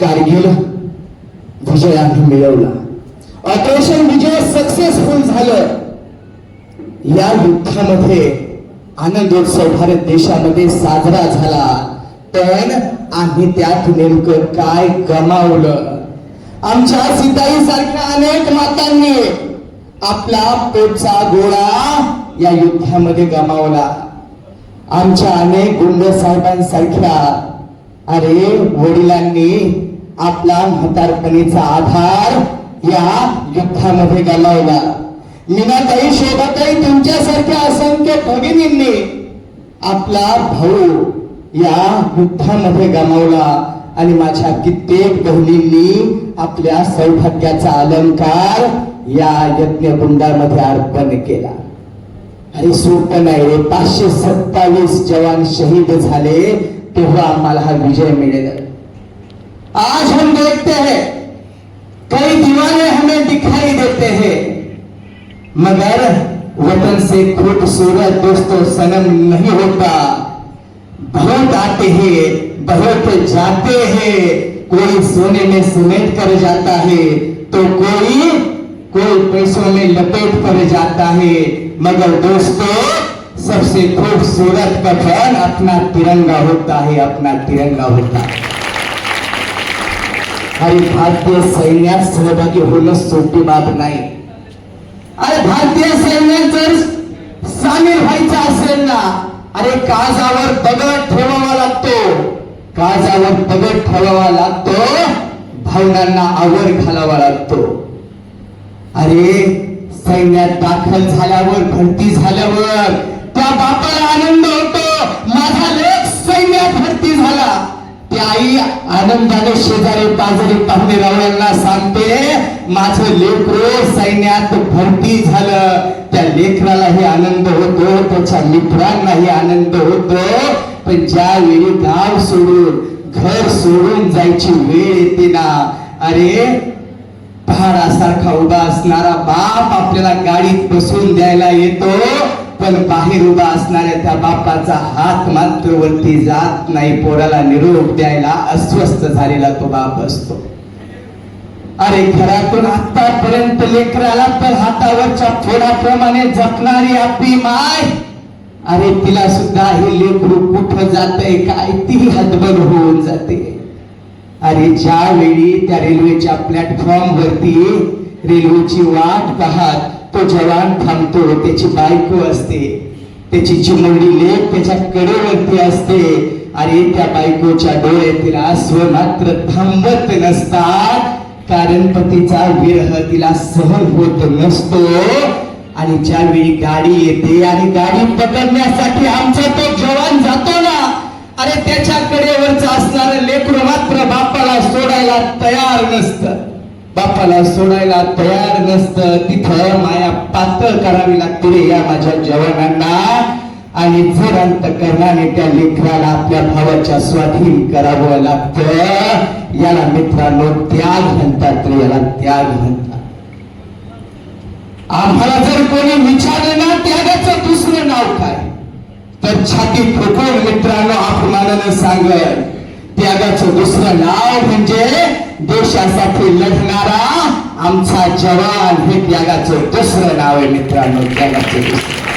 कारगिल विजय आम्ही मिळवला. ऑपरेशन विजय सक्सेसफुल झालं. या युद्धामध्ये आनंदोत्सव भारत देशामध्ये साजरा झाला. पण आम्ही त्यात नेमकं काय गमावलं? आमच्या सीताई सारख्या अनेक मातांनी आपला पेटचा गोळा या युद्धामध्ये गमावला. आमच्या अनेक गुंड साहेबांसारख्या अरे वडिलांनी आपला म्हातारपणीचा आधार या युद्धामध्ये गमावला. मीनाताई शोभाताई तुमच्यासारख्या असंख्य भगिनींनी आपला भाऊ या युद्धामध्ये गमावला आणि माझ्या कित्येक बहिणींनी आपल्या सौभाग्याचा अलंकार या यज्ञकुंडामध्ये अर्पण केला. अरे सोप नाही रे पाचशे सत्तावीस जवान शहीद झाले तेव्हा आम्हाला हा विजय मिळेल. आज हम देखते हैं, कई दीवाने हमें दिखाई देते हैं, मगर वतन से खूबसूरत दोस्तों, सनम नहीं होता। बहुत आते हैं, बहुत जाते हैं, कोई सोने में सुमेट कर जाता है तो कोई कोई पैसों में लपेट कर जाता है। मगर दोस्तों, सबसे खूबसूरत कफन अपना तिरंगा होता है, अपना तिरंगा होता है। अरे भारतीय सैन्यात सहभागी होणं सोपी बाब नाही. अरे भारतीय सैन्यात जर सामील व्हायचं असेल ना अरे काजावर दगड ठेवावा लागतो. काजावर दगड ठेवावा लागतो भावनांना आवर घालावा लागतो. अरे सैन्यात दाखल झाल्यावर भरती झाल्यावर त्या बापाला आनंद होतो. माझा लेख सैन्यात भरती झाला. ती आई आनंदाने शेजारी पाजारी पाहुणे रावळ्यांना सांगते माझं लेकरो सैन्यात भरती झालं. त्या लेकरालाही आनंद होतो त्याच्या मित्रांनाही आनंद होतो. पण ज्यावेळी गाव सोडून घर सोडून जायची वेळ येते ना अरे पहाडासारखा उभा असणारा बाप आपल्याला गाडीत बसून द्यायला येतो. पण बाहेर उभा असणाऱ्या त्या बापाचा हात मात्र वरती जात नाही. पोराला निरोप द्यायला अस्वस्थ झालेला तो बाप असतो. अरे घरातून आतापर्यंत लेकराला तर हातावरच्या फोडाप्रमाणे जपणारी आपली माय. अरे तिला सुद्धा हे लेकरू कुठं जातय काय ती हतबल होऊन जाते. अरे ज्या वेळी त्या रेल्वेच्या प्लॅटफॉर्म वरती रेल्वेची वाट पाहत तो जवान थांबतो. त्याची बायको असते. त्याची चिमुरडी लेख त्याच्या कडेवरती असते. अरे त्या बायकोच्या डोळ्यातील आसव मात्र थांबत नसतात. कारण पतीचा विरह तिला सहन होत नसतो. आणि ज्यावेळी गाडी येते आणि गाडी पकडण्यासाठी आमचा तो जवान जातो ना अरे त्याच्या कडेवरच असणारं लेकरू मात्र बापाला सोडायला तयार नसत. बापाला सोडायला तयार नसत तिथं माया पातळ करावी लागते रे या माझ्या जवानांना. आणि जर अंतकरणाने त्या लेकराला आपल्या भावाच्या स्वाधीन करावं लागतं. याला मित्रांनो त्याग म्हणतात रे याला त्याग म्हणतात. आम्हाला जर कोणी विचारलं ना त्यागाचं दुसरं नाव काय? तर छाती ठोकून मित्रांनो अपमानानं सांगल त्यागाचं दुसरं नाव म्हणजे देशासाठी लढणारा आमचा जवान. हे त्यागाचं दुसरं नाव आहे मित्रांनो. त्यागाचं दुसरं.